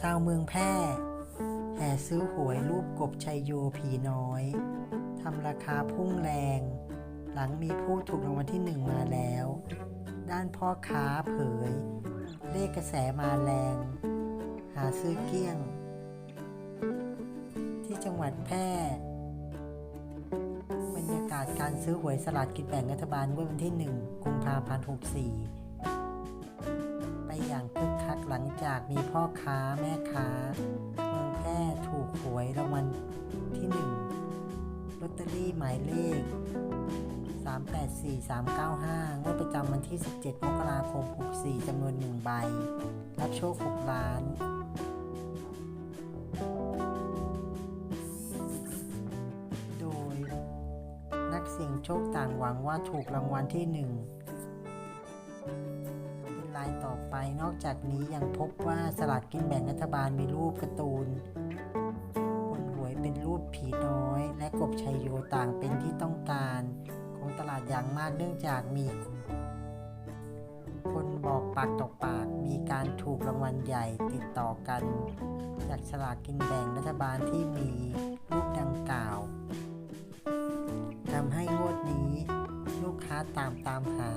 ชาวเมืองแพร่แห่ซื้อหวยรูปกบชัยโยผีน้อยทำราคาพุ่งแรง หลังมีผู้ถูกรางวัลที่หนึ่งมาแล้ว ด้านพ่อค้าเผย เลขกระแสมาแรง หาซื้อเกลี้ยง ที่จังหวัดแพร่บรรยากาศการซื้อหวยสลากกินแบ่งรัฐบาลเมื่อวันที่ 1 กุมภาพันธ์64 ไปอย่างคึกคักหลังจากมีพ่อค้าแม่ค้าเมืองแพร่ถูกหวยรางวัลที่1ลอตเตอรี่หมายเลข 384395 งวดประจำวันที่ 17 มกราคม 64จำนวน 1 ใบ รับโชค 6 ล้านโดยนักเสี่ยงโชคต่างหวังว่าถูกรางวัลที่หนึ่ง ลายต่อไป นอกจากนี้ยังพบว่าสลากกินแบ่งรัฐบาลมีรูปการ์ตูนบนหวยเป็นรูปผีน้อย และกบชัยโยต่างเป็นที่ต้องการ ของตลาดอย่างมากเนื่องจากมี คนบอกปากต่อปากมีการถูกรางวัลใหญ่ติดต่อกัน จากสลากกินแบ่งรัฐบาลที่มีรูปดังกล่าวทำให้งวดนี้ ลูกค้าตามตามหา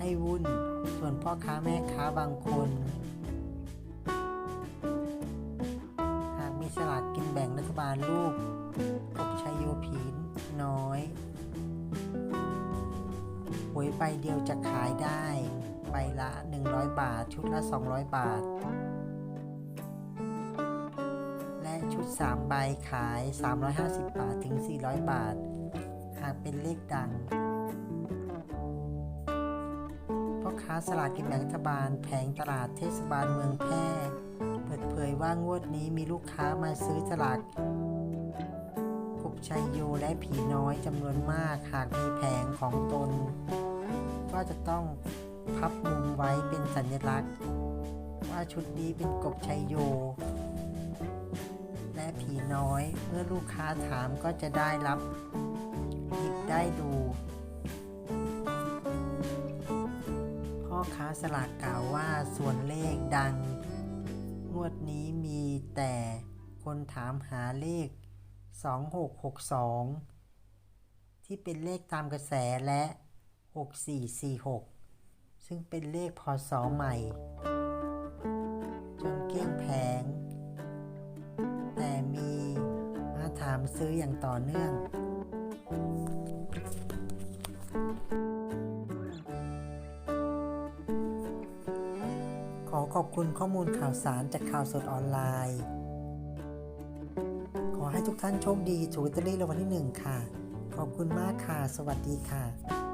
ให้วุ่น ส่วนพ่อค้าแม่ค้าบางคน หากมีสลากกินแบ่งรัฐบาลลูกกบชัยโยผีน้อยหวยใบเดียวจะขายได้ใบละ 100 บาท ชุดละ 200 บาท และชุด 3 ใบขาย 350 บาท ถึง 400 บาท หากเป็นเลขดัง ค้าสลากกินแบ่งรัฐบาลแผงตลาดเทศบาลเมืองแพร่เปิดเผยว่างวดนี้มีลูกค้ามาซื้อสลากกบชัยโยและผีน้อยจำนวนมากหากมีแผงของตน ก็จะต้องพับมุมไว้เป็นสัญลักษณ์ ว่าชุดนี้เป็นกบชัยโย และผีน้อยเมื่อลูกค้าถามก็จะได้รับหยิบได้ดู พ่อค้าสลากกล่าวว่าส่วนเลขดัง งวดนี้มีแต่คนถามหาเลข 2662 ที่เป็นเลขตามกระแสและ 6446 ซึ่งเป็นเลขพศใหม่ จนเกลี้ยงแผง แต่มีมาถามซื้ออย่างต่อเนื่อง อขอบคุณข้อมูลข่าวสารจากข่าวสดออนไลน์ ขอให้ทุกท่านโชคดีถูกลอตเตอรี่รางวัลที่หนึ่งค่ะ ขอบคุณมากค่ะ สวัสดีค่ะ